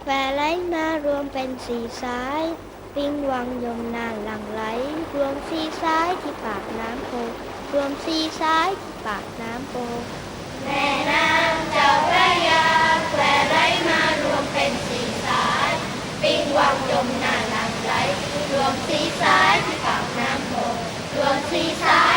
แควไหลมารวมเป็นสีสาย ปิงวังยมนานหลังไหล รวมสีสายที่ปากน้ำโพรวมสีสายที่ปากน้ำโพแม่น้ำเจ้าพระยาแควไหลมารวมเป็นสีสาย ปิงวังยมนานหลังไหล รวมสีสายที่ปากน้ำโพรวมสีสาย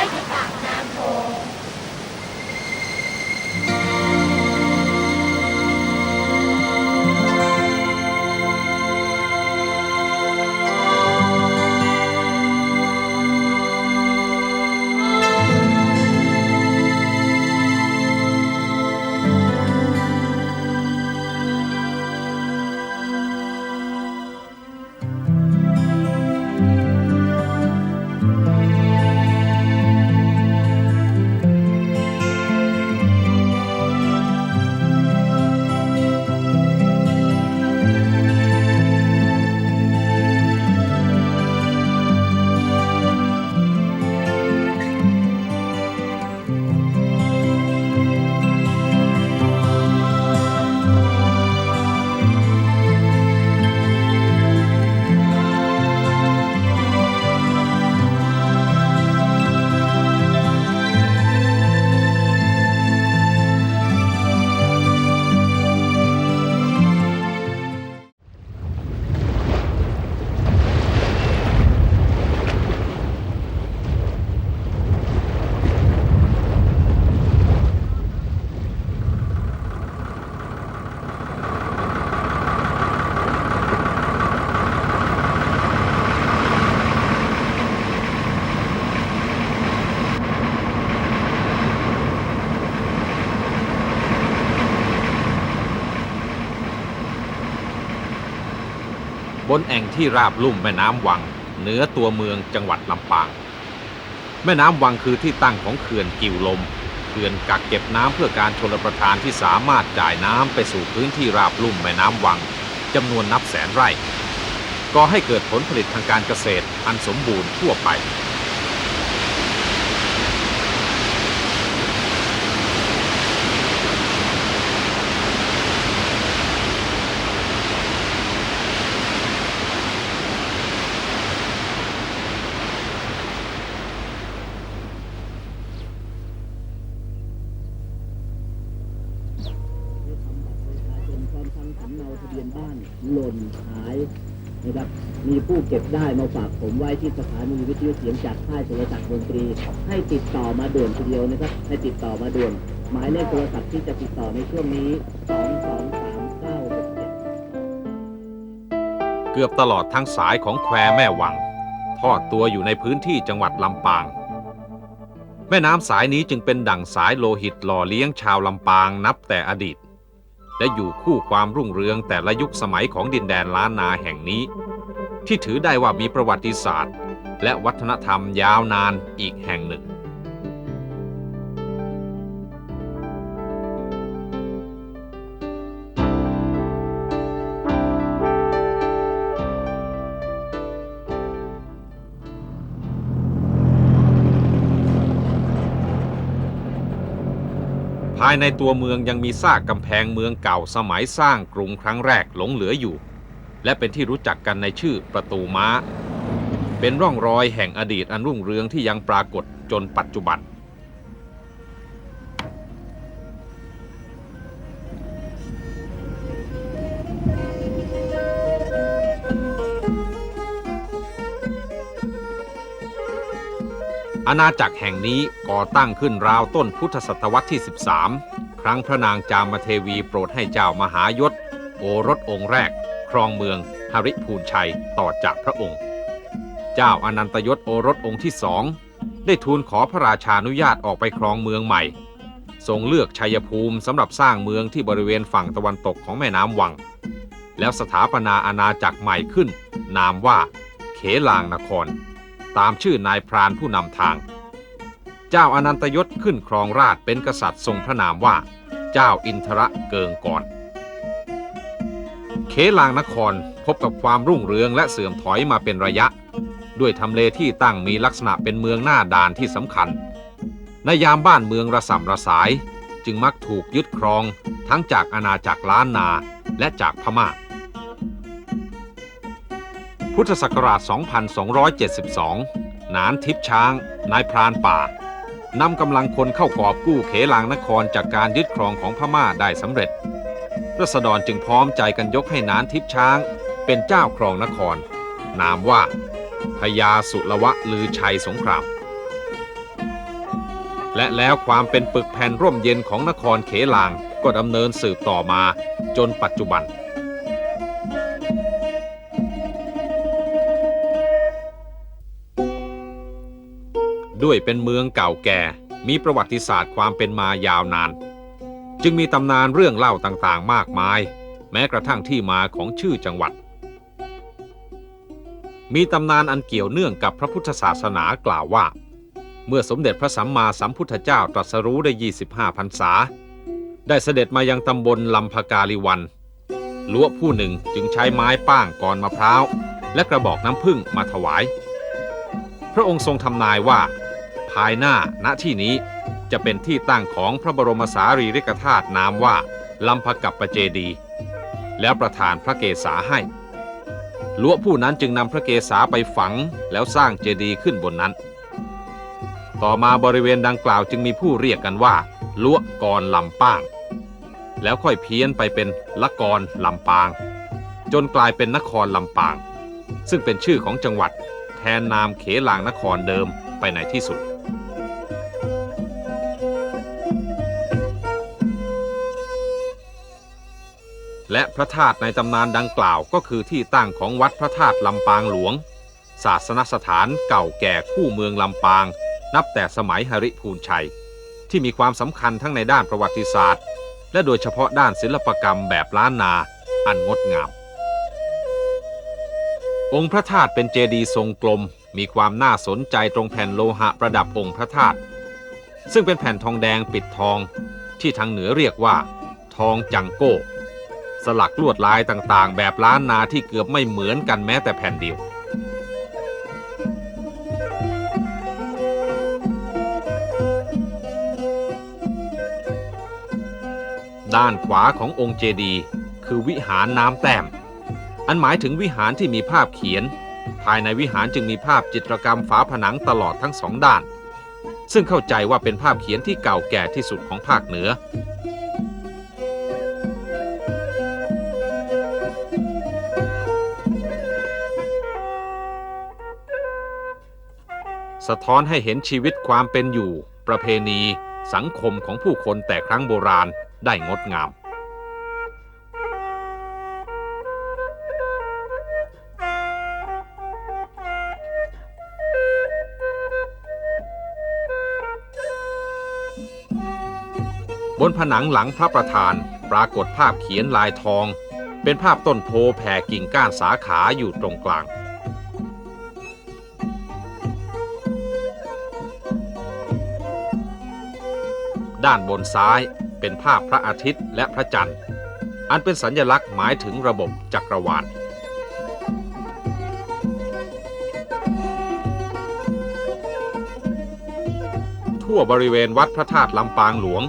นแอ่งที่ราบลุ่มแม่น้ำวัง เหนือตัวเมืองจังหวัดลำปาง แม่น้ำวังคือที่ตั้งของเขื่อนกิวลม เขื่อนกักเก็บน้ำเพื่อการชลประทานที่สามารถจ่ายน้ำไปสู่พื้นที่ราบลุ่มแม่น้ำวังจำนวนนับแสนไร่ก่อให้เกิดผลผลิตทางการเกษตรอันสมบูรณ์ทั่วไป ได้ทำบัตรประชาชนพร้อมทั้งสำเนาทะเบียนบ้านหล่นหายนะครับ มีผู้เก็บได้มาฝากผมไว้ที่สถานีวิทยุเสียงจากค่ายโทรศัพท์ดนตรี ให้ติดต่อมาด่วนทีเดียวนะครับ ให้ติดต่อมาด่วน หมายเลขโทรศัพท์ที่จะติดต่อในช่วงนี้ 2 2 3 9 6 7เกือบตลอดทั้งสายของแควแม่วัง ทอดตัวอยู่ในพื้นที่จังหวัดลำปาง แม่น้ำสายนี้จึงเป็นดั่งสายโลหิตหล่อเลี้ยงชาวลำปางนับแต่อดีต และอยู่คู่ความรุ่งเรืองแต่ละยุคสมัยของดินแดนล้านนาแห่งนี้ ที่ถือได้ว่ามีประวัติศาสตร์ และวัฒนธรรมยาวนานอีกแห่งหนึ่ง ภายในตัวเมืองยังมีซากกำแพงเมืองเก่าสมัยสร้างกรุงครั้งแรกหลงเหลืออยู่ และเป็นที่รู้จักกันในชื่อประตูม้า เป็นร่องรอยแห่งอดีตอันรุ่งเรืองที่ยังปรากฏจนปัจจุบัน อาณาจักรแห่งนี้ก่อตั้งขึ้นราวต้นพุทธศตวรรษที่ 13 ครั้งพระนางจามเทวีโปรดให้เจ้ามหายศ โอรสองค์แรก ครองเมืองหริภูนชัยต่อจากพระองค์ เจ้าอนันตยศโอรสองค์ที่สองได้ทูลขอพระราชานุญาตออกไปครองเมืองใหม่ ทรงเลือกชัยภูมิสำหรับสร้างเมืองที่บริเวณฝั่งตะวันตกของแม่น้ำวัง แล้วสถาปนาอาณาจักรใหม่ขึ้น นามว่า เขลางนคร ตามชื่อนายพรานผู้นำทาง เจ้าอนันตยศขึ้นครองราชเป็นกษัตริย์ทรงพระนามว่า เจ้าอินทรเกิงกร เขลางนครพบกับความรุ่งเรืองและเสื่อมถอยมาเป็นระยะ ด้วยทำเลที่ตั้งมีลักษณะเป็นเมืองหน้าด่านที่สำคัญในยามบ้านเมืองระสำระสาย จึงมักถูกยึดครองทั้งจากอาณาจักรล้านนาและจากพม่า พุทธศักราช 2272 นานทิพช้าง นายพรานป่านำกำลังคนเข้ากอบกู้เขลางนครจากการยึดครองของพม่าได้สำเร็จ รัษฎรจึงพร้อมใจกันยกให้นานทิพช้าง เป็นเจ้าครองนคร นามว่าพญาสุรวะลือชัยสงครามและแล้วความเป็นปึกแผ่นร่มเย็นของนครเขลางก็ดำเนินสืบต่อมาจนปัจจุบัน ด้วยเป็นเมืองเก่าแก่มีประวัติศาสตร์ความเป็นมายาวนาน จึงมีตำนานเรื่องเล่าต่างๆ มากมาย แม้กระทั่งที่มาของชื่อจังหวัด มีตำนานอันเกี่ยวเนื่องกับพระพุทธศาสนากล่าวว่า เมื่อสมเด็จพระสัมมาสัมพุทธเจ้าตรัสรู้ได้ 25พรรษา ได้เสด็จมายังตำบลลำพกาลิวันล้วผู้หนึ่งจึงใช้ไม้ป้างกอนมะพร้าว และกระบอกน้ำผึ้งมาถวาย พระองค์ทรงทำนายว่า ภายหน้าณที่นี้ จะเป็นที่ตั้งของพระบรมสารีริกธาตุนามว่าลำพกับปเจดี แล้วประทานพระเกศาให้ล้วผู้นั้นจึงนำพระเกศาไปฝังแล้วสร้างเจดีย์ขึ้นบนนั้น ต่อมาบริเวณดังกล่าวจึงมีผู้เรียกกันว่าล้วกรลำป้าง แล้วค่อยเพี้ยนไปเป็นละกรลำปาง จนกลายเป็นนครลำปาง ซึ่งเป็นชื่อของจังหวัดแทนนามเขลางนครเดิมไปในที่สุด และพระธาตุในตำนานดังกล่าวก็คือที่ตั้งของวัดพระธาตุลำปางหลวง ศาสนสถานเก่าแก่คู่เมืองลำปาง นับแต่สมัยหริพูนชัย ที่มีความสำคัญทั้งในด้านประวัติศาสตร์ และโดยเฉพาะด้านศิลปกรรมแบบล้านนาอันงดงาม องค์พระธาตุเป็นเจดีย์ทรงกลม มีความน่าสนใจตรงแผ่นโลหะประดับองค์พระธาตุซึ่งเป็นแผ่นทองแดงปิดทอง ที่ทางเหนือเรียกว่า ทองจังโก้ สลักลวดลายต่างๆ แบบล้านนาที่เกือบไม่เหมือนกันแม้แต่แผ่นเดียว ด้านขวาขององค์เจดีย์คือวิหารน้ำแต้ม อันหมายถึงวิหารที่มีภาพเขียน ภายในวิหารจึงมีภาพจิตรกรรมฝาผนังตลอดทั้งสองด้าน ซึ่งเข้าใจว่าเป็นภาพเขียนที่เก่าแก่ที่สุดของภาคเหนือ สะท้อนให้เห็นชีวิตความเป็นอยู่ ประเพณี สังคมของผู้คนแต่ครั้งโบราณได้งดงามบนผนังหลังพระประธานปรากฏภาพเขียนลายทอง เป็นภาพต้นโพแผ่กิ่งก้านสาขาอยู่ตรงกลาง ด้านบนซ้ายเป็นภาพพระอาทิตย์และพระจันทร์ อันเป็นสัญลักษณ์หมายถึงระบบจักรวาล ทั่วบริเวณวัดพระธาตุลำปางหลวง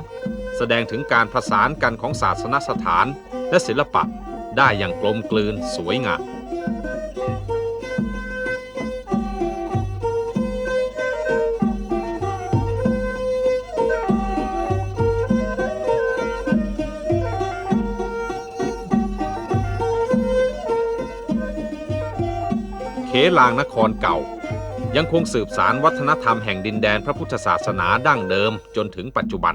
แสดงถึงการผสานกันของศาสนสถานและศิลปะได้อย่างกลมกลืนสวยงาม ลางนครเก่า ยังคงสืบสารวัฒนธรรมแห่งดินแดนพระพุทธศาสนาดั้งเดิมจนถึงปัจจุบัน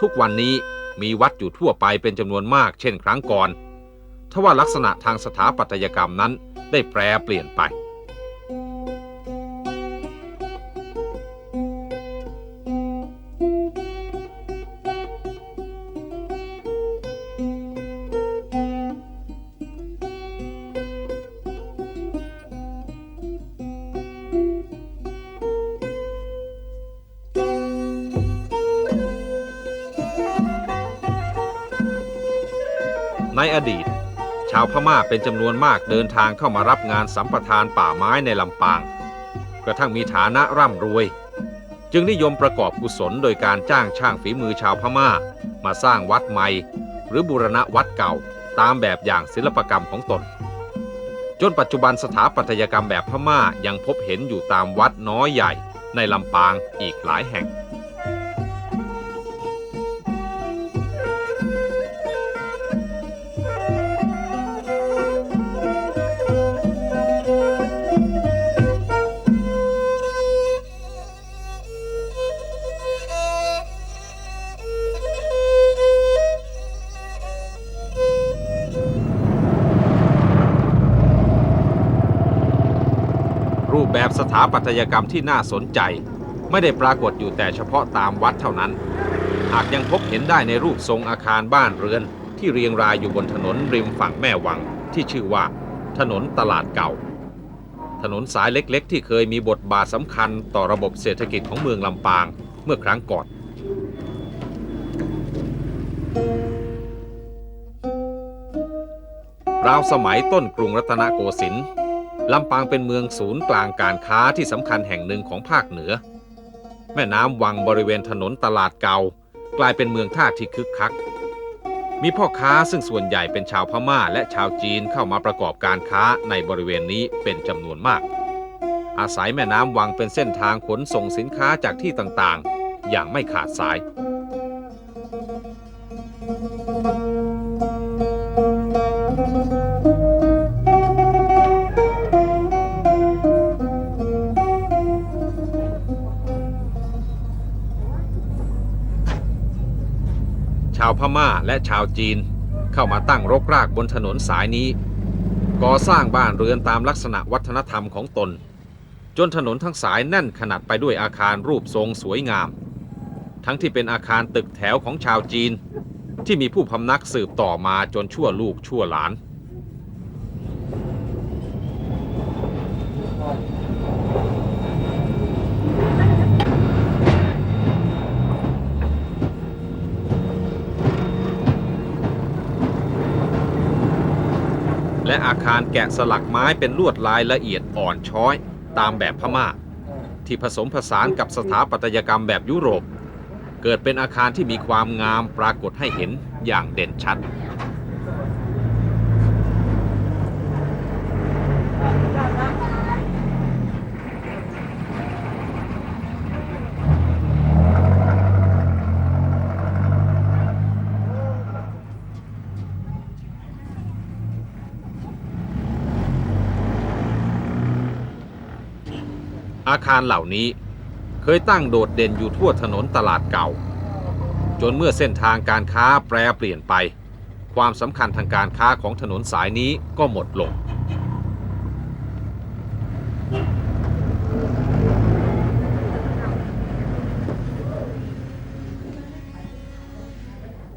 ทุกวันนี้มีวัดอยู่ทั่วไปเป็นจำนวนมากเช่นครั้งก่อนทว่าลักษณะทางสถาปัตยกรรมนั้นได้แปรเปลี่ยนไป ในอดีต ชาวพม่าเป็นจำนวนมากเดินทางเข้ามารับงานสัมปทานป่าไม้ในลำปาง กระทั่งมีฐานะร่ำรวยจึงจึงนิยมประกอบกุศลโดยการจ้างช่างฝีมือชาวพม่า มาสร้างวัดใหม่ หรือบูรณะวัดเก่าตามแบบอย่างศิลปกรรมของตน จนปัจจุบันสถาปัตยกรรมแบบพม่ายังพบเห็นอยู่ตามวัดน้อยใหญ่ในลำปางอีกหลายแห่ง ปัตยกรรมที่น่าสนใจ ไม่ได้ปรากฏอยู่แต่เฉพาะตามวัดเท่านั้นหากยังพบเห็นได้ในรูปทรงอาคารบ้านเรือน ที่เรียงรายอยู่บนถนนริมฝั่งแม่วัง ที่ชื่อว่า ถนนตลาดเก่า ถนนสายเล็กๆ ที่เคยมีบทบาทสำคัญต่อระบบเศรษฐกิจของเมืองลำปางเมื่อครั้งก่อนราวสมัยต้นกรุงรัตนโกสินทร์ ลำปางเป็นเมืองศูนย์กลางการค้าที่สำคัญแห่งหนึ่งของภาคเหนือ แม่น้ำวังบริเวณถนนตลาดเก่า กลายเป็นเมืองท่าที่คึกคัก มีพ่อค้าซึ่งส่วนใหญ่เป็นชาวพม่าและชาวจีนเข้ามาประกอบการค้าในบริเวณนี้เป็นจำนวนมาก อาศัยแม่น้ำวังเป็นเส้นทางขนส่งสินค้าจากที่ต่างๆ อย่างไม่ขาดสาย พม่าและชาวจีน เข้ามาตั้งรกรากบนถนนสายนี้ ก่อสร้างบ้านเรือนตามลักษณะวัฒนธรรมของตน จนถนนทั้งสายแน่นขนาดไปด้วยอาคารรูปทรงสวยงาม ทั้งที่เป็นอาคารตึกแถวของชาวจีน ที่มีผู้พำนักสืบต่อมาจนชั่วลูกชั่วหลาน และอาคารแกะสลักไม้เป็นลวดลายละเอียดอ่อนช้อย ตามแบบพม่า ที่ผสมผสานกับสถาปัตยกรรมแบบยุโรป เกิดเป็นอาคารที่มีความงามปรากฏให้เห็นอย่างเด่นชัด อาคารเหล่านี้เคยตั้งโดดเด่นอยู่ทั่วถนนตลาดเก่า จนเมื่อเส้นทางการค้าแปรเปลี่ยนไป ความสำคัญทางการค้าของถนนสายนี้ก็หมดลง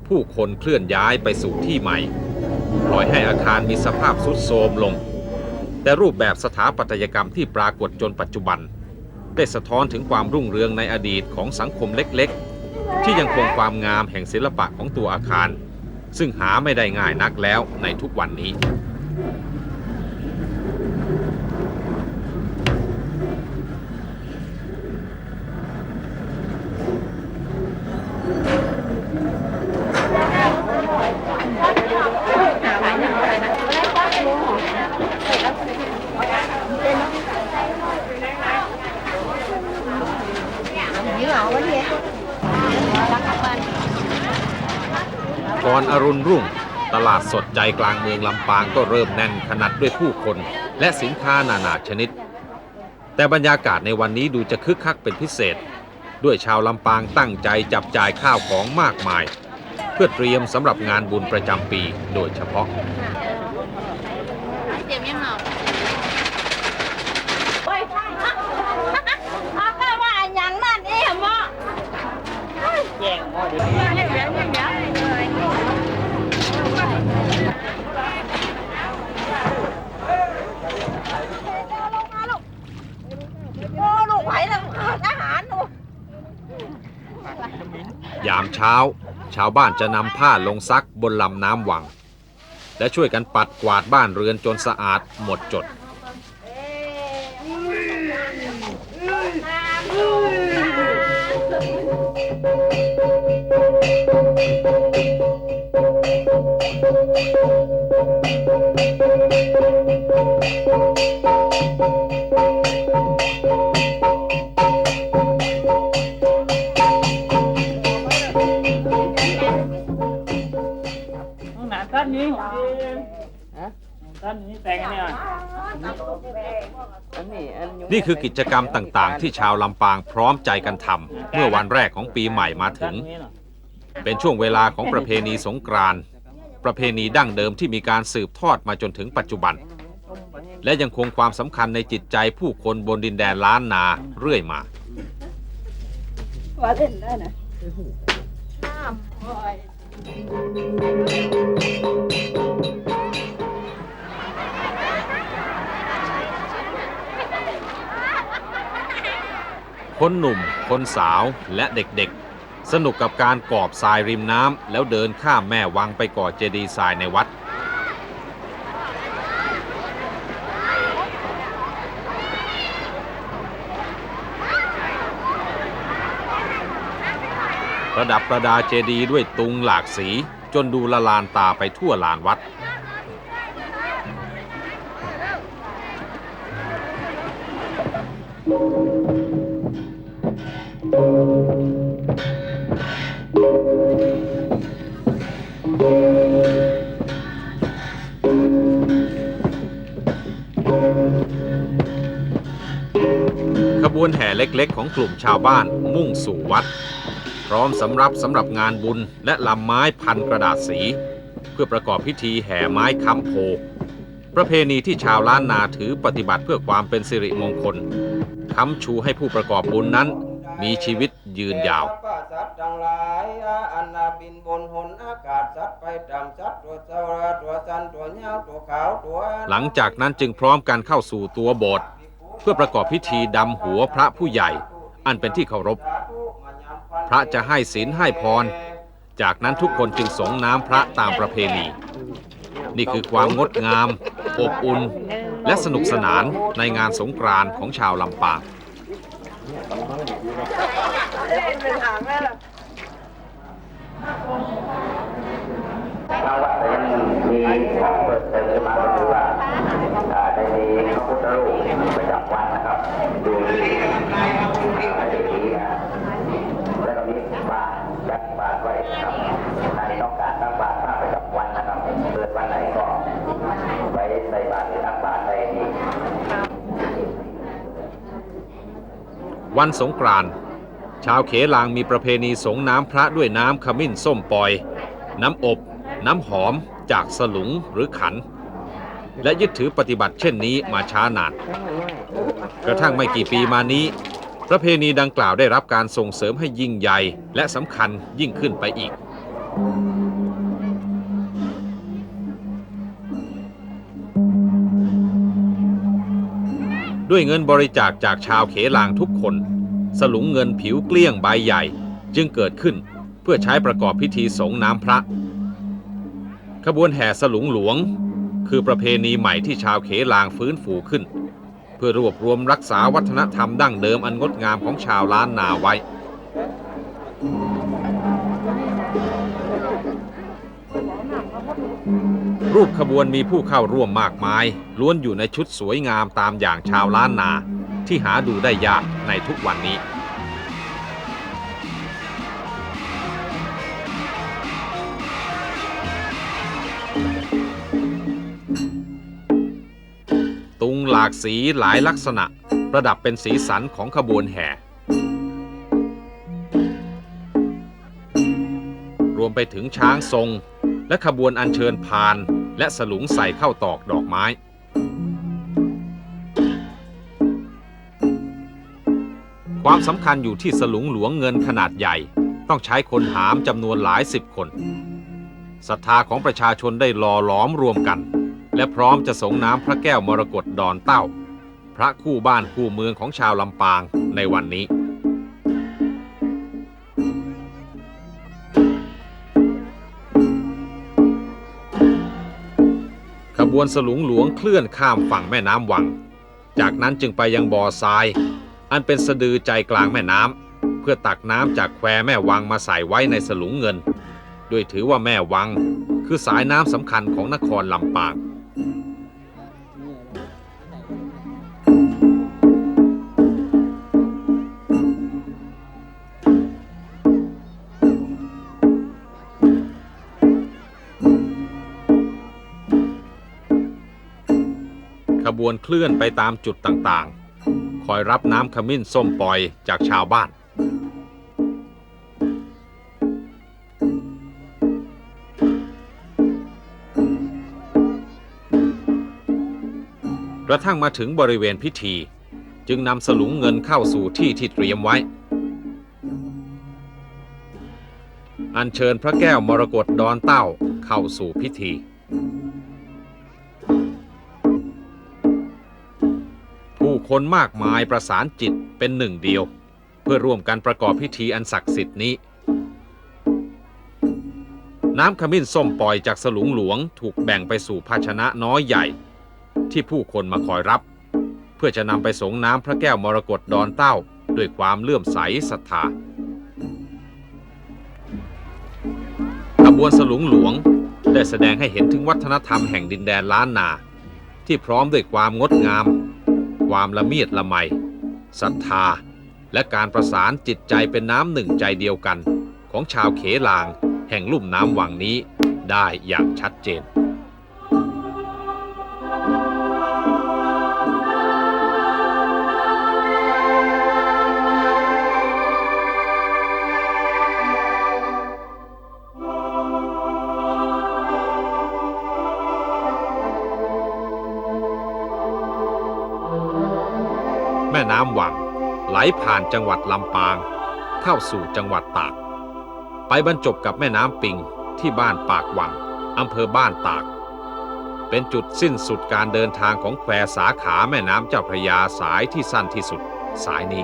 ผู้คนเคลื่อนย้ายไปสู่ที่ใหม่ ปล่อยให้อาคารมีสภาพทรุดโทรมลง แต่รูปแบบสถาปัตยกรรมที่ปรากฏจนปัจจุบัน ได้สะท้อนถึงความรุ่งเรืองในอดีตของสังคมเล็กๆ ที่ยังคงความงามแห่งศิลปะของตัวอาคาร ซึ่งหาไม่ได้ง่ายนักแล้วในทุกวันนี้ อนอรุณรุ่ง ตลาดสดใจกลางเมืองลำปางก็เริ่มแน่นขนาดด้วยผู้คน และสินค้านานาชนิด แต่บรรยากาศในวันนี้ดูจะคึกคักเป็นพิเศษ ด้วยชาวลำปางตั้งใจจับจ่ายข้าวของมากมาย เพื่อเตรียมสำหรับงานบุญประจำปีโดยเฉพาะเจ็บยังเหรอเอาก็ว่าอย่งนั้นเองบ่แย่งบ่ดีแย่งแย่งแย่ง โอ้ลูกไหวแล้วทหารหนู ยามเช้า ชาวบ้านจะนำผ้าลงซักบนลำน้ำวัง และช่วยกันปัดกวาดบ้านเรือนจนสะอาดหมดจดเห ตั้นนี้แต่งเนี่ยนี่คือกิจกรรมต่างๆ ที่ชาวลำปางพร้อมใจกันทำเมื่อวันแรกของปีใหม่มาถึง เป็นช่วงเวลาของประเพณีสงกรานต์ประเพณีดั้งเดิมที่มีการสืบทอดมาจนถึงปัจจุบัน และยังคงความสำคัญในจิตใจผู้คนบนดินแดนล้านนาเรื่อยมาว่าเล่นได้นะ คนหนุ่ม คนสาวและเด็กๆ สนุกกับการกอบทรายริมน้ำแล้วเดินข้ามแม่วังไปก่อเจดีย์ทรายในวัด ประดับประดาเจดีย์ด้วยตุงหลากสีจนดูละลานตาไปทั่วลานวัด ขบวนแห่เล็กๆ ของกลุ่มชาวบ้านมุ่งสู่วัด พร้อมสำรับสำหรับงานบุญและลำไม้พันกระดาษสี เพื่อประกอบพิธีแห่ไม้ค้ำโพประเพณีที่ชาวล้านนาถือปฏิบัติเพื่อความเป็นสิริมงคลค้ำชูให้ผู้ประกอบบุญนั้น มีชีวิตยืนยาว อันนาบินบนหนอากาศสัตว์ไปตามสัตว์ตัวเจ้าตัวสันตัวเงาตัวขาวตัวหลังจากนั้นจึงพร้อมกันเข้าสู่ตัวโบสถ์เพื่อประกอบพิธีดำหัวพระผู้ใหญ่ อันเป็นที่เคารพ พระจะให้ศีลให้พร จากนั้นทุกคนจึงสงน้ำพระตามประเพณี นี่คือความงดงาม อบอุ่น และสนุกสนานในงานสงกรานต์ของชาวลำปาง เล่นเป็นหางแม่ละ ทางวัดยัง มีของเปิดเติมาก็คือว่าได้มีพระพุทธรูปประจำวัดนะครับดูที่อ่าเจดีนะแล้วก็มีบาตรจัดบาตรไว้ครับใครต้องการตั้งบาตรมาประจำวันนะครับเปิดวันไหนก็ไว้ใส่บาทหรือตั้งบาทใส่ดีวันสงกรานต์ชาวเขลางมีประเพณีสงน้ำพระด้วยน้ำขมิ้นส้มปล่อย น้ำอบ น้ำหอม จากสลุงหรือขัน และยึดถือปฏิบัติเช่นนี้มาช้านาน กระทั่งไม่กี่ปีมานี้ ประเพณีดังกล่าวได้รับการส่งเสริมให้ยิ่งใหญ่และสำคัญยิ่งขึ้นไปอีกด้วยเงินบริจาคจากชาวเขลางทุกคน สลุงเงินผิวเกลี้ยงใบใหญ่ จึงเกิดขึ้นเพื่อใช้ประกอบพิธีสงน้ำพระ ขบวนแห่สลุงหลวง คือประเพณีใหม่ที่ชาวเขลางฟื้นฟูขึ้น เพื่อรวบรวมรักษาวัฒนธรรมดั้งเดิมอันงดงามของชาวล้านนาไว้ รูปขบวนมีผู้เข้าร่วมมากมาย ล้วนอยู่ในชุดสวยงามตามอย่างชาวล้านนา ที่หาดูได้ยากในทุกวันนี้ากสีหลายลักษณะ ประดับเป็นสีสันของขบวนแห่ รวมไปถึงช้างทรง และขบวนอัญเชิญพาน และสลุงใส่เข้าตอกดอกไม้ความสำคัญอยู่ที่สลุงหลวงเงินขนาดใหญ่ ต้องใช้คนหามจำนวนหลายสิบคนศรัทธาของประชาชนได้หล่อหลอมรวมกัน และพร้อมจะสงน้ำพระแก้วมรกตดอนเต้า พระคู่บ้านคู่เมืองของชาวลำปางในวันนี้ขบวนสลุงหลวงเคลื่อนข้ามฝั่งแม่น้ำวัง จากนั้นจึงไปยังบ่อทราย อันเป็นสะดือใจกลางแม่น้ำเพื่อตักน้ำจากแควแม่วังมาใส่ไว้ในสลุงเงินด้วยถือว่าแม่วัง คือสายน้ำสำคัญของนครลำปาง ขบวนเคลื่อนไปตามจุดต่างๆ คอยรับน้ำขมิ้นส้มปล่อยจากชาวบ้านกระทั่งมาถึงบริเวณพิธี จึงนำสลุงเงินเข้าสู่ที่ที่เตรียมไว้ อัญเชิญพระแก้วมรกตดอนเต้าเข้าสู่พิธี คนมากมายประสานจิตเป็นหนึ่งเดียว เพื่อร่วมกันประกอบพิธีอันศักดิ์สิทธิ์นี้ น้ำขมิ้นส้มปล่อยจากสลุงหลวงถูกแบ่งไปสู่ภาชนะน้อยใหญ่ ที่ผู้คนมาคอยรับ เพื่อจะนำไปสงน้ำพระแก้วมรกตดอนเต้าด้วยความเลื่อมใสศรัทธาขบวนสลุงหลวงได้แสดงให้เห็นถึงวัฒนธรรมแห่งดินแดนล้านนา ที่พร้อมด้วยความงดงาม ความละเมียดละไมศรัทธา และการประสานจิตใจเป็นน้ำหนึ่งใจเดียวกัน ของชาวเขลาง แห่งลุ่มน้ำวังนี้ได้อย่างชัดเจน น้ำวัง ไหลผ่านจังหวัดลำปาง เข้าสู่จังหวัดตาก ไปบรรจบกับแม่น้ำปิงที่บ้านปากวังอำเภอบ้านตาก เป็นจุดสิ้นสุดการเดินทางของแควสาขาแม่น้ำเจ้าพระยาสายที่สั้นที่สุดสายนี้